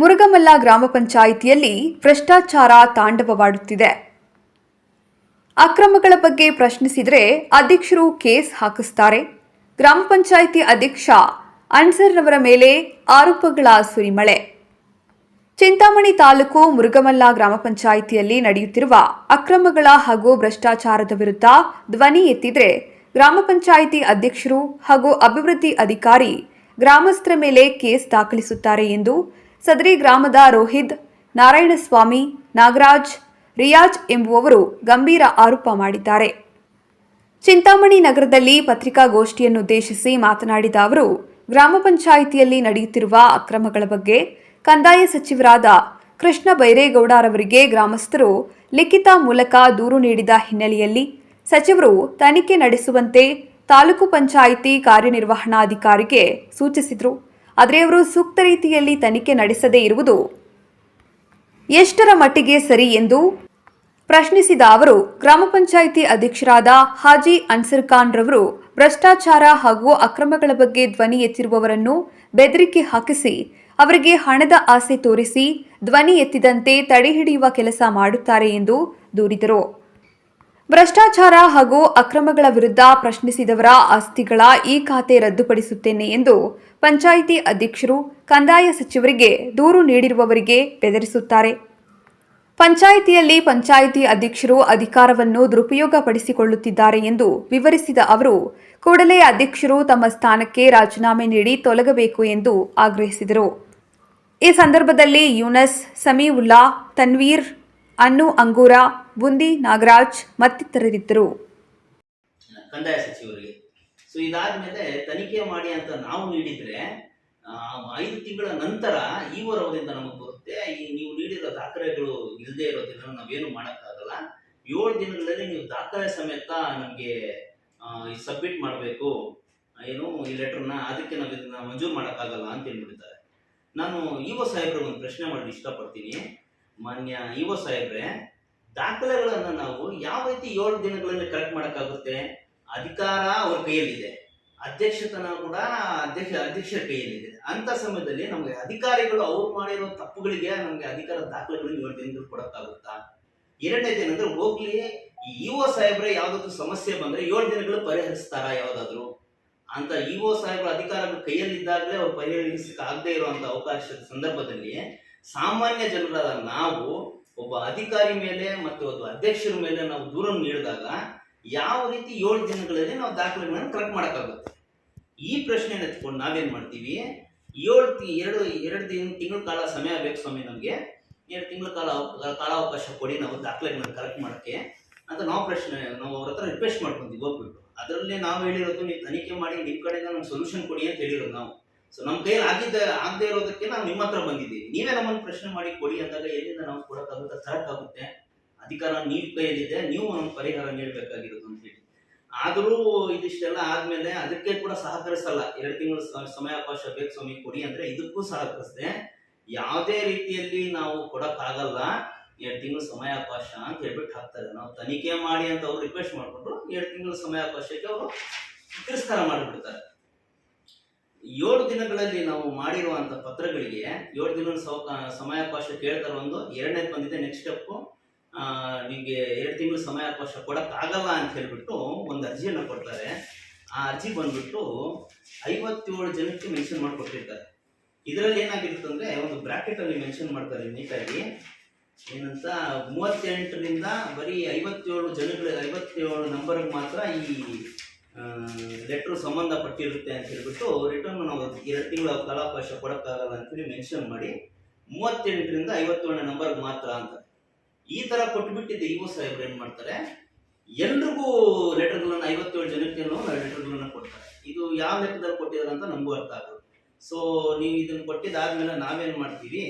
ಮುರುಗಮಲ್ಲ ಗ್ರಾಮ ಪಂಚಾಯಿತಿಯಲ್ಲಿ ಭ್ರಷ್ಟಾಚಾರ ತಾಂಡವವಾಡುತ್ತಿದೆ. ಅಕ್ರಮಗಳ ಬಗ್ಗೆ ಪ್ರಶ್ನಿಸಿದರೆ ಅಧ್ಯಕ್ಷರು ಕೇಸ್ ಹಾಕಿಸ್ತಾರೆ. ಗ್ರಾಮ ಪಂಚಾಯಿತಿ ಅಧ್ಯಕ್ಷ ಅನ್ಸರ್ರವರ ಮೇಲೆ ಆರೋಪಗಳ ಸುರಿಮಳೆ. ಚಿಂತಾಮಣಿ ತಾಲೂಕು ಮುರುಗಮಲ್ಲ ಗ್ರಾಮ ಪಂಚಾಯಿತಿಯಲ್ಲಿ ನಡೆಯುತ್ತಿರುವ ಅಕ್ರಮಗಳ ಹಾಗೂ ಭ್ರಷ್ಟಾಚಾರದ ವಿರುದ್ಧ ಧ್ವನಿ ಎತ್ತಿದ್ರೆ ಗ್ರಾಮ ಪಂಚಾಯಿತಿ ಅಧ್ಯಕ್ಷರು ಹಾಗೂ ಅಭಿವೃದ್ಧಿ ಅಧಿಕಾರಿ ಗ್ರಾಮಸ್ಥರ ಮೇಲೆ ಕೇಸ್ ದಾಖಲಿಸುತ್ತಾರೆ ಎಂದು ಸದರಿ ಗ್ರಾಮದ ರೋಹಿತ್, ನಾರಾಯಣಸ್ವಾಮಿ, ನಾಗರಾಜ್, ರಿಯಾಜ್ ಎಂಬುವವರು ಗಂಭೀರ ಆರೋಪ ಮಾಡಿದ್ದಾರೆ. ಚಿಂತಾಮಣಿ ನಗರದಲ್ಲಿ ಪತ್ರಿಕಾಗೋಷ್ಠಿಯನ್ನುದ್ದೇಶಿಸಿ ಮಾತನಾಡಿದ ಅವರು, ಗ್ರಾಮ ಪಂಚಾಯಿತಿಯಲ್ಲಿ ನಡೆಯುತ್ತಿರುವ ಅಕ್ರಮಗಳ ಬಗ್ಗೆ ಕಂದಾಯ ಸಚಿವರಾದ ಕೃಷ್ಣ ಬೈರೇಗೌಡರವರಿಗೆ ಗ್ರಾಮಸ್ಥರು ಲಿಖಿತ ಮೂಲಕ ದೂರು ನೀಡಿದ ಹಿನ್ನೆಲೆಯಲ್ಲಿ ಸಚಿವರು ತನಿಖೆ ನಡೆಸುವಂತೆ ತಾಲೂಕು ಪಂಚಾಯಿತಿ ಕಾರ್ಯನಿರ್ವಹಣಾಧಿಕಾರಿಗೆ ಸೂಚಿಸಿದರು. ಆದರೆ ಅವರು ಸೂಕ್ತ ರೀತಿಯಲ್ಲಿ ತನಿಖೆ ನಡೆಸದೇ ಇರುವುದು ಎಷ್ಟರ ಮಟ್ಟಿಗೆ ಸರಿ ಎಂದು ಪ್ರಶ್ನಿಸಿದ ಅವರು, ಗ್ರಾಮ ಪಂಚಾಯಿತಿ ಅಧ್ಯಕ್ಷರಾದ ಹಾಜಿ ಅನ್ಸರ್ ಖಾನ್ ರವರು ಭ್ರಷ್ಟಾಚಾರ ಹಾಗೂ ಅಕ್ರಮಗಳ ಬಗ್ಗೆ ಧ್ವನಿ ಎತ್ತಿರುವವರನ್ನು ಬೆದರಿಕೆ ಹಾಕಿಸಿ, ಅವರಿಗೆ ಹಣದ ಆಸೆ ತೋರಿಸಿ ಧ್ವನಿ ಎತ್ತಿದಂತೆ ತಡೆಹಿಡಿಯುವ ಕೆಲಸ ಮಾಡುತ್ತಾರೆ ಎಂದು ದೂರಿದರು. ಭ್ರಷ್ಟಾಚಾರ ಹಾಗೂ ಅಕ್ರಮಗಳ ವಿರುದ್ಧ ಪ್ರಶ್ನಿಸಿದವರ ಆಸ್ತಿಗಳ ಈ ಖಾತೆ ರದ್ದುಪಡಿಸುತ್ತೇನೆ ಎಂದು ಪಂಚಾಯಿತಿ ಅಧ್ಯಕ್ಷರು, ಕಂದಾಯ ಸಚಿವರಿಗೆ ದೂರು ನೀಡಿರುವವರಿಗೆ ಬೆದರಿಸುತ್ತಾರೆ. ಪಂಚಾಯಿತಿಯಲ್ಲಿ ಪಂಚಾಯಿತಿ ಅಧ್ಯಕ್ಷರು ಅಧಿಕಾರವನ್ನು ದುರುಪಯೋಗಪಡಿಸಿಕೊಳ್ಳುತ್ತಿದ್ದಾರೆ ಎಂದು ವಿವರಿಸಿದ ಅವರು, ಕೂಡಲೇ ಅಧ್ಯಕ್ಷರು ತಮ್ಮ ಸ್ಥಾನಕ್ಕೆ ರಾಜೀನಾಮೆ ನೀಡಿ ತೊಲಗಬೇಕು ಎಂದು ಆಗ್ರಹಿಸಿದರು. ಈ ಸಂದರ್ಭದಲ್ಲಿ ಯೂನಸ್ ಸಮೀವುಲ್ಲಾ, ತನ್ವೀರ್ ಅನ್ನು, ಅಂಗೂರ, ಬುಂದಿ, ನಾಗರಾಜ್ ಮತ್ತಿತರರಿದ್ದರು. ಕಂದಾಯ ಸಚಿವರಿಗೆ. ಸೊ ಇದಾದ್ಮೇಲೆ ತನಿಖೆ ಮಾಡಿ ಅಂತ ನಾವು ನೀಡಿದ್ರೆ ಐದು ತಿಂಗಳ ನಂತರ ಅವಧಿಯಿಂದ ನಮಗೆ ಬರುತ್ತೆ. ಈ ನೀವು ನೀಡಿರೋ ದಾಖಲೆಗಳು ಇಲ್ಲದೆ ಇರೋದ್ರಿಂದ ನಾವೇನು ಮಾಡೋಕ್ಕಾಗಲ್ಲ. ಏಳು ದಿನಗಳಲ್ಲಿ ನೀವು ದಾಖಲೆ ಸಮೇತ ನಮಗೆ ಸಬ್ಮಿಟ್ ಮಾಡಬೇಕು. ಏನು, ಈ ಲೆಟರ್ನ ಅದಕ್ಕೆ ನಾವು ಇದನ್ನ ಮಂಜೂರು ಮಾಡೋಕ್ಕಾಗಲ್ಲ ಅಂತ ಹೇಳ್ಬಿಡ್ತಾರೆ. ನಾನು ಇಒ ಸಾಹೇಬ್ರಿಗೆ ಒಂದು ಪ್ರಶ್ನೆ ಮಾಡಲು ಇಷ್ಟಪಡ್ತೀನಿ. ಮಾನ್ಯ ಇಒ ಸಾಹೇಬ್ರೆ, ದಾಖಲೆಗಳನ್ನು ನಾವು ಯಾವ ರೀತಿ ಏಳು ದಿನಗಳಲ್ಲಿ ಕಲೆಕ್ಟ್ ಮಾಡೋಕ್ಕಾಗುತ್ತೆ? ಅಧಿಕಾರ ಅವ್ರ ಕೈಯಲ್ಲಿದೆ. ಅಧ್ಯಕ್ಷತನ ಕೂಡ ಅಧ್ಯಕ್ಷ, ಅಧ್ಯಕ್ಷರ ಕೈಯಲ್ಲಿದೆ. ಅಂತ ಸಮಯದಲ್ಲಿ ನಮಗೆ ಅಧಿಕಾರಿಗಳು ಅವ್ರು ಮಾಡಿರೋ ತಪ್ಪುಗಳಿಗೆ ನಮಗೆ ಅಧಿಕಾರ ದಾಖಲೆಗಳು ಏಳು ದಿನಗಳು ಕೊಡಕ್ಕಾಗುತ್ತಾ? ಎರಡನೇದು ಏನಂದ್ರೆ ಹೋಗ್ಲಿ ಇಒ ಸಾಹೇಬ್ರೆ ಯಾವ್ದಾದ್ರು ಸಮಸ್ಯೆ ಬಂದ್ರೆ ಏಳು ದಿನಗಳು ಪರಿಹರಿಸ್ತಾರ ಯಾವ್ದಾದ್ರು? ಅಂತ ಇಒ ಸಾಹೇಬ್ರ ಅಧಿಕಾರಗಳು ಕೈಯಲ್ಲಿದ್ದಾಗಲೇ ಅವ್ರು ಪರಿಹರಿಸಕ್ಕೆ ಆಗದೆ ಇರುವಂತ ಅವಕಾಶದ ಸಂದರ್ಭದಲ್ಲಿ ಸಾಮಾನ್ಯ ಜನರಾದ ನಾವು ಒಬ್ಬ ಅಧಿಕಾರಿ ಮೇಲೆ ಮತ್ತು ಒಬ್ಬ ಅಧ್ಯಕ್ಷರ ಮೇಲೆ ನಾವು ದೂರನ್ನು ನೀಡಿದಾಗ ಯಾವ ರೀತಿ ಏಳು ದಿನಗಳಲ್ಲಿ ನಾವು ದಾಖಲೆಗಳನ್ನು ಕರೆಕ್ಟ್ ಮಾಡೋಕ್ಕಾಗುತ್ತೆ? ಈ ಪ್ರಶ್ನೆಯನ್ನು ಎತ್ಕೊಂಡು ನಾವೇನ್ ಮಾಡ್ತೀವಿ? ಏಳು ಎರಡು ಎರಡು ದಿನ, ತಿಂಗಳ ಕಾಲ ಸಮಯ ಬೇಕು ಸ್ವಾಮಿ ನಮಗೆ. ಎರಡು ತಿಂಗಳ ಕಾಲ ಕಾಲಾವಕಾಶ ಕೊಡಿ ನಾವು ದಾಖಲೆಗಳನ್ನು ಕಲೆಕ್ಟ್ ಮಾಡೋಕ್ಕೆ ಅಂತ ನಾವು ಪ್ರಶ್ನೆ, ನಾವು ಅವ್ರ ಹತ್ರ ರಿಕ್ವೆಸ್ಟ್ ಮಾಡ್ಕೊಂತೀವಿ, ಹೋಗ್ಬಿಟ್ಟು. ಅದರಲ್ಲಿ ನಾವು ಹೇಳಿರೋದು ನೀವು ತನಿಖೆ ಮಾಡಿ ನಿಮ್ಮ ಕಡೆಯಿಂದ ನಮ್ಗೆ ಸೊಲ್ಯೂಷನ್ ಕೊಡಿ ಅಂತ ಹೇಳಿರೋದು ನಾವು. ಸೊ ನಮ್ಮ ಕೈಯಲ್ಲಿ ಆಗಿದ್ದ, ಆಗದೆ ಇರೋದಕ್ಕೆ ನಾವು ನಿಮ್ಮ ಹತ್ರ ಬಂದಿದ್ದೀವಿ ನೀವೇ ನಮ್ಮನ್ನು ಪ್ರಶ್ನೆ ಮಾಡಿ ಕೊಡಿ ಅಂದಾಗ ಎಲ್ಲಿಂದ ನಾವು ಕೊಡೋಕ್ಕಾಗುತ್ತೆ ಆಗುತ್ತೆ ಅಧಿಕಾರ ನೀವು ಕೈಯಲ್ಲಿದೆ, ನೀವು ನಮ್ಗೆ ಪರಿಹಾರ ನೀಡಬೇಕಾಗಿರೋದು ಅಂತ ಹೇಳಿ. ಆದರೂ ಇದಿಷ್ಟೆಲ್ಲ ಆದ್ಮೇಲೆ ಅದಕ್ಕೆ ಕೂಡ ಸಹಕರಿಸಲ್ಲ. ಎರಡು ತಿಂಗಳು ಸಮಯಾವಕಾಶ ಬೇಕು ಸ್ವಾಮಿ, ಕೊಡಿ ಅಂದ್ರೆ ಇದಕ್ಕೂ ಸಹಕರಿಸದೆ. ಯಾವುದೇ ರೀತಿಯಲ್ಲಿ ನಾವು ಕೊಡಕ್ಕಾಗಲ್ಲ. ಎರಡು ತಿಂಗಳು ಸಮಯಾವಕಾಶ ಅಂತ ಹೇಳ್ಬಿಟ್ಟು ಹಾಕ್ತಾರೆ. ನಾವು ತನಿಖೆ ಮಾಡಿ ಅಂತ ಅವ್ರು ರಿಕ್ವೆಸ್ಟ್ ಮಾಡ್ಕೊಂಡ್ರು, ಎರಡು ತಿಂಗಳು ಸಮಯಾವಕಾಶಕ್ಕೆ ಅವರು ತಿರಸ್ಕಾರ ಮಾಡಿಬಿಡ್ತಾರೆ. ಏಳು ದಿನಗಳಲ್ಲಿ ನಾವು ಮಾಡಿರುವಂತ ಪತ್ರಗಳಿಗೆ ಏಳು ದಿನ ಸಮಯಾವಕಾಶ ಕೇಳ್ತಾರೆ ಒಂದು ಎರಡನೇದು ಬಂದಿದೆ ನೆಕ್ಸ್ಟ್ ಸ್ಟೆಪ್ ನಿಮಗೆ ಎರಡು ತಿಂಗಳು ಸಮಯಾವಕಾಶ ಕೊಡಕ್ಕಾಗಲ್ಲ ಅಂತ ಹೇಳ್ಬಿಟ್ಟು ಒಂದು ಅರ್ಜಿಯನ್ನು ಕೊಡ್ತಾರೆ. ಆ ಅರ್ಜಿ ಬಂದ್ಬಿಟ್ಟು ಐವತ್ತೇಳು ಜನಕ್ಕೆ ಮೆನ್ಷನ್ ಮಾಡಿಕೊಟ್ಟಿರ್ತಾರೆ. ಇದರಲ್ಲಿ ಏನಾಗಿರುತ್ತೆ ಅಂದ್ರೆ ಒಂದು ಬ್ರಾಕೆಟ್ ಅಲ್ಲಿ ಮೆನ್ಷನ್ ಮಾಡ್ತಾರೆ ನೀಟಾಗಿ. ಏನಂತ, ಮೂವತ್ತೆಂಟರಿಂದ ಬರೀ ಐವತ್ತೇಳು ಜನಗಳ, ಐವತ್ತೇಳು ನಂಬರ್ಗೆ ಮಾತ್ರ ಈ ಲೆಟ್ರ್ ಸಂಬಂಧಪಟ್ಟಿರುತ್ತೆ ಅಂತ ಹೇಳ್ಬಿಟ್ಟು ರಿಟರ್ನ್ ನಾವು ಎರಡು ತಿಂಗಳ ಕಾಲಾವಕಾಶ ಕೊಡೋಕ್ಕಾಗಲ್ಲ ಅಂತೇಳಿ ಮೆನ್ಷನ್ ಮಾಡಿ, ಮೂವತ್ತೆಂಟರಿಂದ ಐವತ್ತೇಳನೇ ನಂಬರ್ಗೆ ಮಾತ್ರ ಅಂತ. ಈ ತರ ಕೊಟ್ಬಿಟ್ಟಿದ್ದೆ ಇವು ಸಾಹೇಬ್ರು ಏನು ಮಾಡ್ತಾರೆ? ಎಲ್ರಿಗೂ ಲೆಟರ್ಗಳನ್ನು ಐವತ್ತೇಳು ಜನಕ್ಕೆ ಲೆಟರ್ಗಳನ್ನು ಕೊಡ್ತಾರೆ. ಇದು ಯಾವ ಲೆಕ್ಕದಲ್ಲಿ ಕೊಟ್ಟಿದ್ದಾರೆ ಅಂತ ನಮಗೂ ಅರ್ಥ ಆಗೋದು. ಸೊ ನೀವು ಇದನ್ನ ಕೊಟ್ಟಿದ್ದಾದ್ಮೇಲೆ ನಾವೇನು ಮಾಡ್ತೀವಿ?